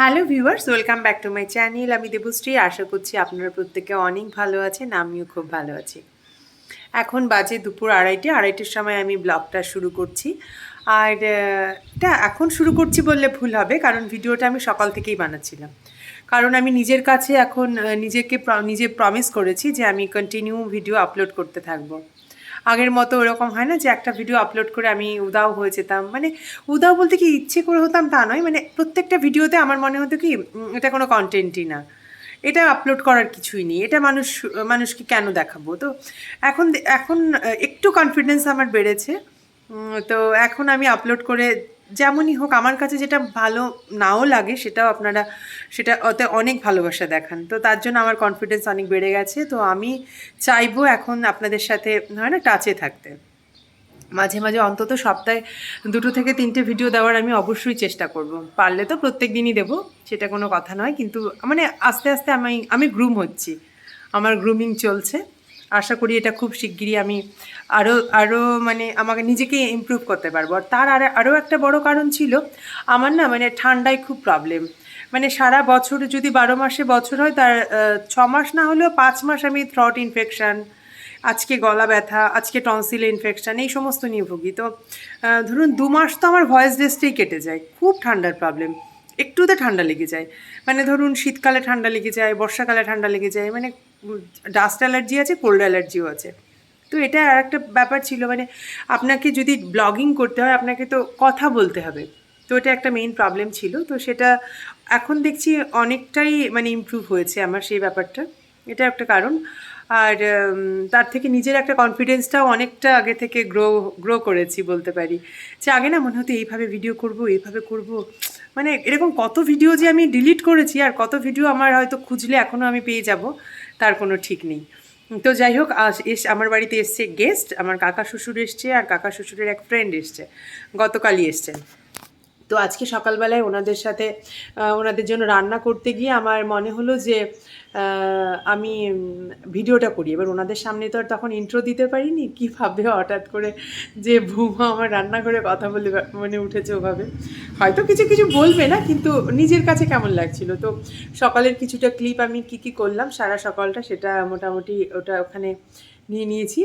Hello viewers welcome back to my channel আমি দেবশ্রী। আশা করছি আপনারা প্রত্যেকে অনেক ভালো আছেন, আমিও খুব ভালো আছি। এখন বাজে দুপুর আড়াইটে। আড়াইটের সময় আমি ব্লগটা শুরু করছি। আর এটা এখন শুরু করছি বললে ভুল হবে, কারণ ভিডিওটা আমি সকাল থেকেই বানাচ্ছিলাম। কারণ আমি নিজের কাছে এখন নিজেকে নিজে প্রমিস করেছি যে আমি কন্টিনিউ ভিডিও আপলোড করতে থাকব। আগের মতো ওরকম হয় না যে একটা ভিডিও আপলোড করে আমি উদাও হয়ে যেতাম। মানে উদাও বলতে কি ইচ্ছে করে হতাম তা নয় মানে প্রত্যেকটা ভিডিওতে আমার মনে হতো কি এটা কোনো কন্টেন্টই না। এটা আপলোড করার কিছুই নেই। এটা মানুষ, মানুষকে কেন দেখাবো? তো এখন এখন একটু কনফিডেন্স আমার বেড়েছে। তো এখন আমি আপলোড করে যেমনই হোক, আমার কাছে যেটা ভালো নাও লাগে সেটাও আপনারা, সেটা ওতে অনেক ভালোবাসা দেখান। তো তার জন্য আমার কনফিডেন্স অনেক বেড়ে গেছে। তো আমি চাইব এখন আপনাদের সাথে হয় না টাচে থাকতে। মাঝে মাঝে অন্তত সপ্তাহে দুটো থেকে তিনটে ভিডিও দেওয়ার আমি অবশ্যই চেষ্টা করব। পারলে তো প্রত্যেক দিনই দেবো, সেটা কোনো কথা নয়। কিন্তু মানে আস্তে আস্তে আমি আমি গ্রুম হচ্ছি। আমার গ্রুমিং চলছে। আশা করি এটা খুব শিগগিরই আমি আরও আরও মানে আমাকে নিজেকে ইমপ্রুভ করতে পারব। আর তার আর আরও একটা বড় কারণ ছিল, আমার না মানে ঠান্ডায় খুব প্রবলেম মানে সারা বছর যদি বারো মাসে বছর হয়, তার ছ মাস না হলেও পাঁচ মাস আমি থ্রট ইনফেকশান আজকে গলা ব্যথা, আজকে টনসিল ইনফেকশান এই সমস্ত নিয়ে ভুগি। তো ধরুন দু মাস তো আমার ভয়েস রেস্টেই কেটে যায়। খুব ঠান্ডার প্রবলেম একটুতে ঠান্ডা লেগে যায়। মানে ধরুন শীতকালে ঠান্ডা লেগে যায়, বর্ষাকালে ঠান্ডা লেগে যায় মানে ডাস্ট অ্যালার্জি আছে কোল্ড অ্যালার্জিও আছে। তো এটা আর একটা ব্যাপার ছিল মানে আপনাকে যদি ব্লগিং করতে হয়, আপনাকে তো কথা বলতে হবে। তো এটা একটা মেইন প্রবলেম ছিল। তো সেটা এখন দেখছি অনেকটাই মানে ইম্প্রুভ হয়েছে আমার সেই ব্যাপারটা। এটা একটা কারণ। আর তার থেকে নিজের একটা কনফিডেন্সটাও অনেকটা আগে থেকে গ্রো গ্রো করেছি বলতে পারি। যে আগে না মনে হতো এইভাবে ভিডিও করব, এইভাবে করব। মানে এরকম কত ভিডিও যে আমি ডিলিট করেছি আর কত ভিডিও আমার হয়তো খুঁজলে এখনও আমি পেয়ে যাব, তার কোনো ঠিক নেই। তো যাই হোক এস, আমার বাড়িতে এসছে গেস্ট আমার কাকা শ্বশুর এসছে আর কাকা শ্বশুরের এক ফ্রেন্ড এসছে, গতকালই এসছেন। তো আজকে সকালবেলায় ওনাদের সাথে ওনাদের জন্য রান্না করতে গিয়ে আমার মনে হলো যে আমি ভিডিওটা করি। এবার ওনাদের সামনে তো আর তখন ইন্ট্রো দিতে পারিনি। কী ভাববে হঠাৎ করে যে ভুমা আমার রান্না করে কথা বলে, মনে উঠেছে ওভাবে। হয়তো কিছু কিছু বলবে না, কিন্তু নিজের কাছে কেমন লাগছিল? তো সকালের কিছুটা ক্লিপ আমি কি কি করলাম, সারা সকালটা সেটা মোটামুটি ওটা ওখানে নিয়ে নিয়েছি।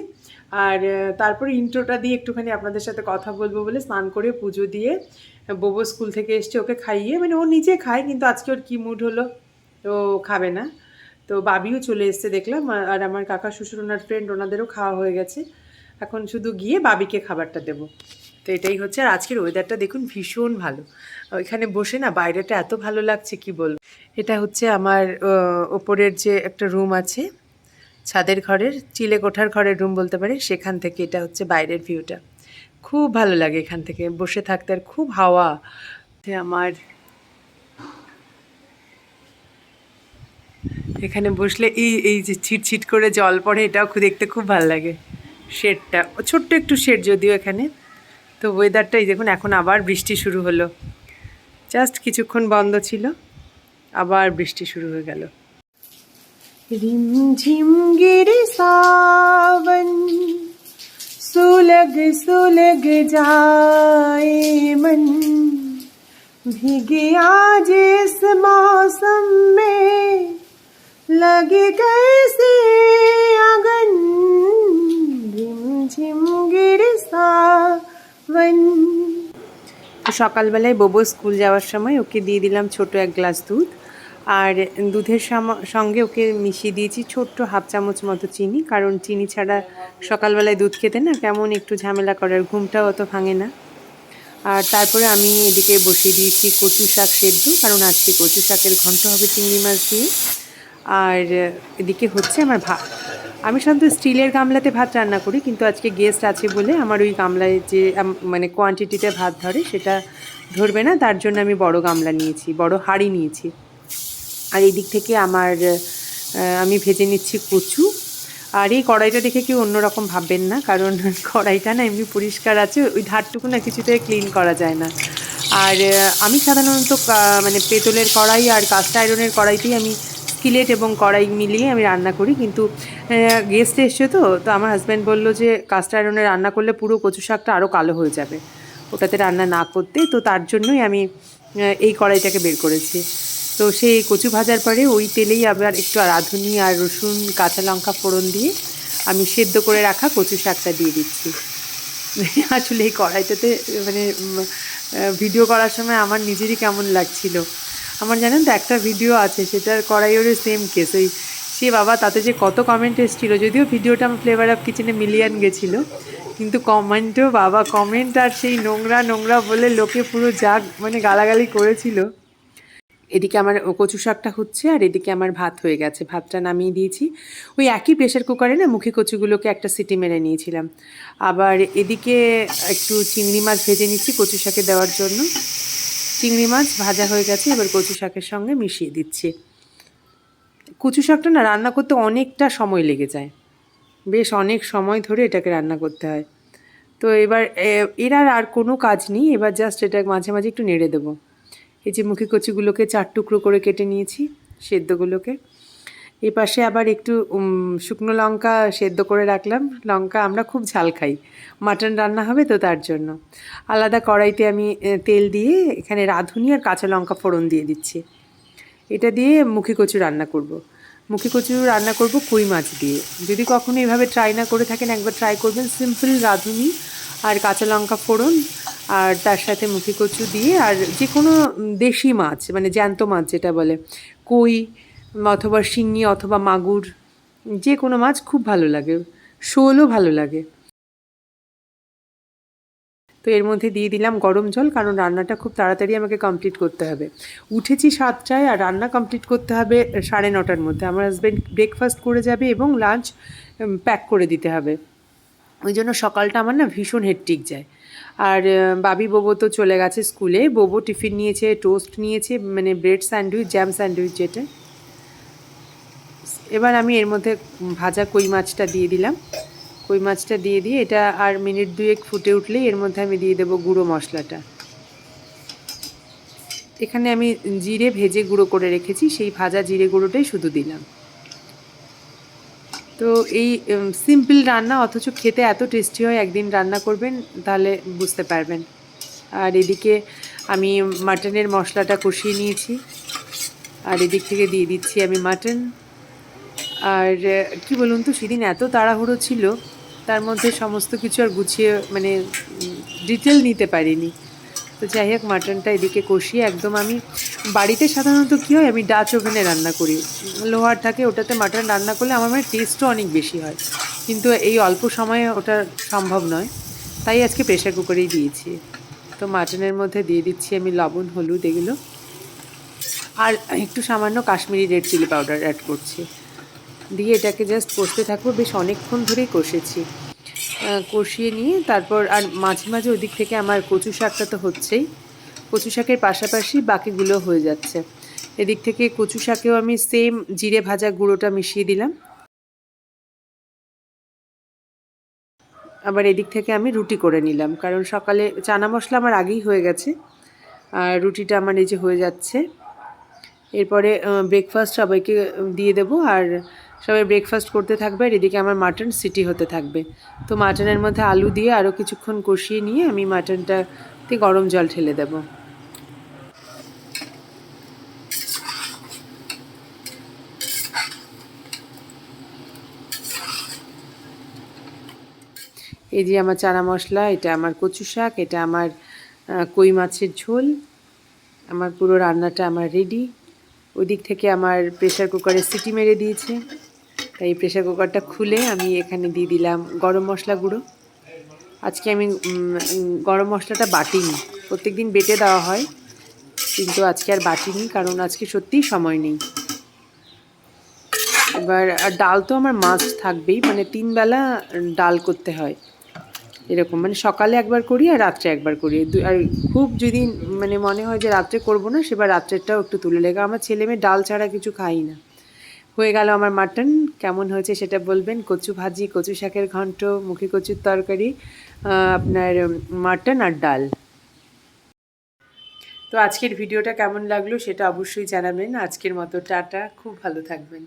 আর তারপরে ইন্ট্রোটা দিয়ে একটুখানি আপনাদের সাথে কথা বলব বলে স্নান করে পুজো দিয়ে বোবো স্কুল থেকে এসছে, ওকে খাইয়ে মানে ও নিজে খায়, কিন্তু আজকে ওর কী মুড হলো, তো খাবে না। তো বাবিও চলে এসছে দেখলাম আর- আর আমার কাকা, শ্বশুর, ওনার ফ্রেন্ড ওনাদেরও খাওয়া হয়ে গেছে। এখন শুধু গিয়ে বাবিকে খাবারটা দেবো। তো এটাই হচ্ছে, আর আজকের ওয়েদারটা দেখুন ভীষণ ভালো। ওইখানে বসে না, বাইরেটা এত ভালো লাগছে, কি বলব? এটা হচ্ছে আমার ওপরের যে একটা রুম আছে, ছাদের ঘরের চিলে কোঠার ঘরের রুম বলতে পারি, সেখান থেকে এটা হচ্ছে বাইরের ভিউটা খুব ভালো লাগে এখান থেকে। বসে থাকতে আর খুব হাওয়া। যে আমার এখানে বসলে এই এই যে ছিটছিট করে জল পড়ে, এটাও দেখতে খুব ভালো লাগে। শেডটা, ছোট্ট একটু শেড যদিও এখানে। তো ওয়েদারটাই দেখুন, এখন আবার বৃষ্টি শুরু হলো। জাস্ট কিছুক্ষণ বন্ধ ছিল, আবার বৃষ্টি শুরু হয়ে গেল। রিমঝিম গিরি সাবন। सुलग सुलग जाए मन भीगे आज इस मौसम में लगे कैसे अगन रिमझिम गिरे सावन তো সকালবেলায় বোবো স্কুল যাওয়ার সময় ওকে দিয়ে দিলাম ছোট এক গ্লাস দুধ আর দুধের সঙ্গে ওকে মিশিয়ে দিয়েছি ছোট্ট হাফ চামচ মতো চিনি, কারণ চিনি ছাড়া সকালবেলায় দুধ খেতে না কেমন একটু ঝামেলা করার ঘুমটাও অত ভাঙে না। আর তারপরে আমি এদিকে বসিয়ে দিয়েছি কচু শাক সেদ্ধ, কারণ আজকে কচু শাকের ঘন্ট হবে চিংড়ি মাছ দিয়ে। আর এদিকে হচ্ছে আমার ভাত। আমি সাধারণত স্টিলের গামলাতে ভাত রান্না করি, কিন্তু আজকে গেস্ট আছে বলে আমার ওই গামলায় যে মানে কোয়ান্টিটিতে ভাত ধরে সেটা ধরবে না, তার জন্য আমি বড় গামলা নিয়েছি, বড় হাঁড়ি নিয়েছি। আর এই দিক থেকে আমার আমি ভেজে নিচ্ছি কচু। আর এই কড়াইটা দেখে কেউ অন্যরকম ভাববেন না, কারণ কড়াইটা না এমনি পরিষ্কার আছে, ওই ধারটুকু না কিছুতে ক্লিন করা যায় না। আর আমি সাধারণত মানে পেতলের কড়াই আর কাস্ট আয়রনের কড়াইতেই আমি স্কিলেট এবং কড়াই মিলিয়ে আমি রান্না করি। কিন্তু গেস্ট এসছে তো তো আমার হাজব্যান্ড বলল যে কাস্ট আয়রনে রান্না করলে পুরো কচু শাকটা আরও কালো হয়ে যাবে। ওটাতে রান্না না করতে, তো তার জন্যই আমি এই কড়াইটাকে বের করেছি। তো সেই কচু ভাজার পরে ওই তেলেই আবার একটু রাঁধুনি আর রসুন, কাঁচা লঙ্কা ফোড়ন দিয়ে আমি সেদ্ধ করে রাখা কচু শাকটা দিয়ে দিচ্ছি। আসলে এই কড়াইটাতে মানে ভিডিও করার সময় আমার নিজেরই কেমন লাগছিল। আমার জানেন তো, একটা ভিডিও আছে, সেটার কড়াইয়েরও সেম কেস ওই সে বাবা তাতে যে কত কমেন্ট এসেছিল, যদিও ভিডিওটা আমার ফ্লেভার অফ কিচেনে মিলিয়ন গেছিল, কিন্তু কমেন্টও বাবা কমেন্ট আর সেই নোংরা নোংরা বলে লোকে পুরো যা মানে গালাগালি করেছিল। এদিকে আমার কচু শাকটা হচ্ছে আর এদিকে আমার ভাত হয়ে গেছে। ভাতটা নামিয়ে দিয়েছি। ওই একই প্রেশার কুকারে না মুখে কচুগুলোকে একটা সিটি মেরে নিয়েছিলাম। আবার এদিকে একটু চিংড়ি মাছ ভেজে নিচ্ছি কচু শাকে দেওয়ার জন্য। চিংড়ি মাছ ভাজা হয়ে গেছে, এবার কচু শাকের সঙ্গে মিশিয়ে দিচ্ছি। কচু শাকটা না রান্না করতে অনেকটা সময় লেগে যায়। বেশ অনেক সময় ধরে এটাকে রান্না করতে হয়। তো এবার এর আর কোনো কাজ নেই। এবার জাস্ট এটা মাঝে মাঝে একটু নেড়ে দেবো। এই যে মুখি কচিগুলোকে চার টুকরো করে কেটে নিয়েছি, সেদ্ধগুলোকে। এই পাশে আবার একটু শুকনো লঙ্কা সেদ্ধ করে রাখলাম। লঙ্কা আমরা খুব ঝাল খাই। মাটন রান্না হবে তো তার জন্য। আলাদা কড়াইতে আমি তেল দিয়ে এখানে রাঁধুনি আর কাঁচা লঙ্কা ফোড়ন দিয়ে দিচ্ছি। এটা দিয়ে মুখি কচু রান্না করব। মুখি কচু রান্না করব কই মাছ দিয়ে। যদি কখনো এভাবে ট্রাই না করে থাকেন, একবার ট্রাই করবেন। সিম্পল রাঁধুনি আর কাঁচা লঙ্কা ফোড়ন আর তার সাথে মুখি কচু দিয়ে আর যে কোনো দেশি মাছ মানে জ্যান্ত মাছ যেটা বলে, কই অথবা শিঙি অথবা মাগুর, যে কোনো মাছ খুব ভালো লাগে, শোলও ভালো লাগে। তো এর মধ্যে দিয়ে দিলাম গরম জল, কারণ রান্নাটা খুব তাড়াতাড়ি আমাকে কমপ্লিট করতে হবে। উঠেছি সাতটায় আর রান্না কমপ্লিট করতে হবে সাড়ে নটার মধ্যে। আমার হাজব্যান্ড ব্রেকফাস্ট করে যাবে এবং লাঞ্চ প্যাক করে দিতে হবে। ওই জন্য সকালটা আমার না ভীষণ হেট্টিক যায়। আর বাবি বোবো তো চলে গেছে স্কুলে। বোবো টিফিন নিয়েছে, টোস্ট নিয়েছে মানে ব্রেড স্যান্ডউইচ, জ্যাম স্যান্ডউইচ যেটা। এবার আমি এর মধ্যে ভাজা কই মাছটা দিয়ে দিলাম। কই মাছটা দিয়ে দিয়ে এটা আর মিনিট দুয়েক ফুটে উঠলেই এর মধ্যে আমি দিয়ে দেবো গুঁড়ো মশলাটা। এখানে আমি জিরে ভেজে গুঁড়ো করে রেখেছি, সেই ভাজা জিরে গুঁড়োটাই শুধু দিলাম। তো এই সিম্পল রান্না, অথচ খেতে এত টেস্টি হয়, একদিন রান্না করবেন, তাহলে বুঝতে পারবেন। আর এদিকে আমি মাটনের মশলাটা কষিয়ে নিয়েছি। আর এদিক থেকে দিয়ে দিচ্ছি আমি মাটন। আর, কি বলুন তো, সেদিন এত তাড়াহুড়ো ছিল, তার মধ্যে সমস্ত কিছু আর গুছিয়ে মানে ডিটেল নিতে পারিনি। তো যাই হোক, মাটনটা এদিকে কষিয়ে একদম আমি, বাড়িতে সাধারণত কী হয়, আমি ডাচ ওভেনে রান্না করি। লোহার থাকে, ওটাতে মাটন রান্না করলে আমার মানে টেস্টও অনেক বেশি হয়। কিন্তু এই অল্প সময়ে ওটা সম্ভব নয়। তাই আজকে প্রেশার কুকারেই দিয়েছি। তো মাটনের মধ্যে দিয়ে দিচ্ছি আমি লবণ, হলুদ এগুলো। আর একটু সামান্য Kashmiri red chilli powder add করছি। দিয়ে এটাকে জাস্ট কষতে থাকব, বেশ অনেকক্ষণ ধরেই কষেছি। কষিয়ে নিয়ে তারপর আর মাঝে মাঝে ওদিক থেকে আমার কচু শাকটা তো হচ্ছেই। কচু শাকের পাশাপাশি বাকিগুলো হয়ে যাচ্ছে। এদিক থেকে কচু শাকেও আমি সেম জিরে ভাজা গুঁড়োটা মিশিয়ে দিলাম। আবার এদিক থেকে আমি রুটি করে নিলাম, কারণ সকালে চানা মশলা আমার আগেই হয়ে গেছে। আর রুটিটা আমার এই যে হয়ে যাচ্ছে। এরপরে ব্রেকফাস্ট সবাইকে দিয়ে দেবো। আর সবাই ব্রেকফাস্ট করতে থাকবে আর এদিকে আমার মাটন সিটি হতে থাকবে। তো মাটনের মধ্যে আলু দিয়ে আরও কিছুক্ষণ কষিয়ে নিয়ে আমি মাটনটাতে গরম জল ঢেলে দেবো। এই যে আমার চানা মশলা, এটা আমার কচু শাক, এটা আমার কই মাছের ঝোল, আমার পুরো রান্নাটা আমার রেডি ওই দিক থেকে আমার প্রেশার কুকারে সিটি মেরে দিয়েছে। তাই প্রেশার কুকারটা খুলে আমি এখানে দিয়ে দিলাম গরম মশলা গুঁড়ো। আজকে আমি গরম মশলাটা বাটিনি। প্রত্যেক দিন বেটে দেওয়া হয়, কিন্তু আজকে আর বাটিনি, কারণ আজকে সত্যিই সময় নেই। এবার, আর ডাল তো আমার মাছ থাকবেই মানে তিন বেলা ডাল করতে হয়। এরকম মানে সকালে একবার করি আর রাত্রে একবার করি। আর খুব যদি মানে মনে হয় যে রাত্রে করব না, সেবার রাত্রেরটাও একটু তুলে লেগে আমার ছেলে মেয়ে ডাল ছাড়া কিছু খাই না। হয়ে গেল আমার মাটন। কেমন হয়েছে সেটা বলবেন? কচু ভাজি, কচু শাকের ঘন্ট, মুখে কচুর তরকারি আপনার মাটন আর ডাল। তো আজকের ভিডিওটা কেমন লাগল সেটা অবশ্যই জানাবেন। আজকের মতো টাটা, খুব ভালো থাকবেন।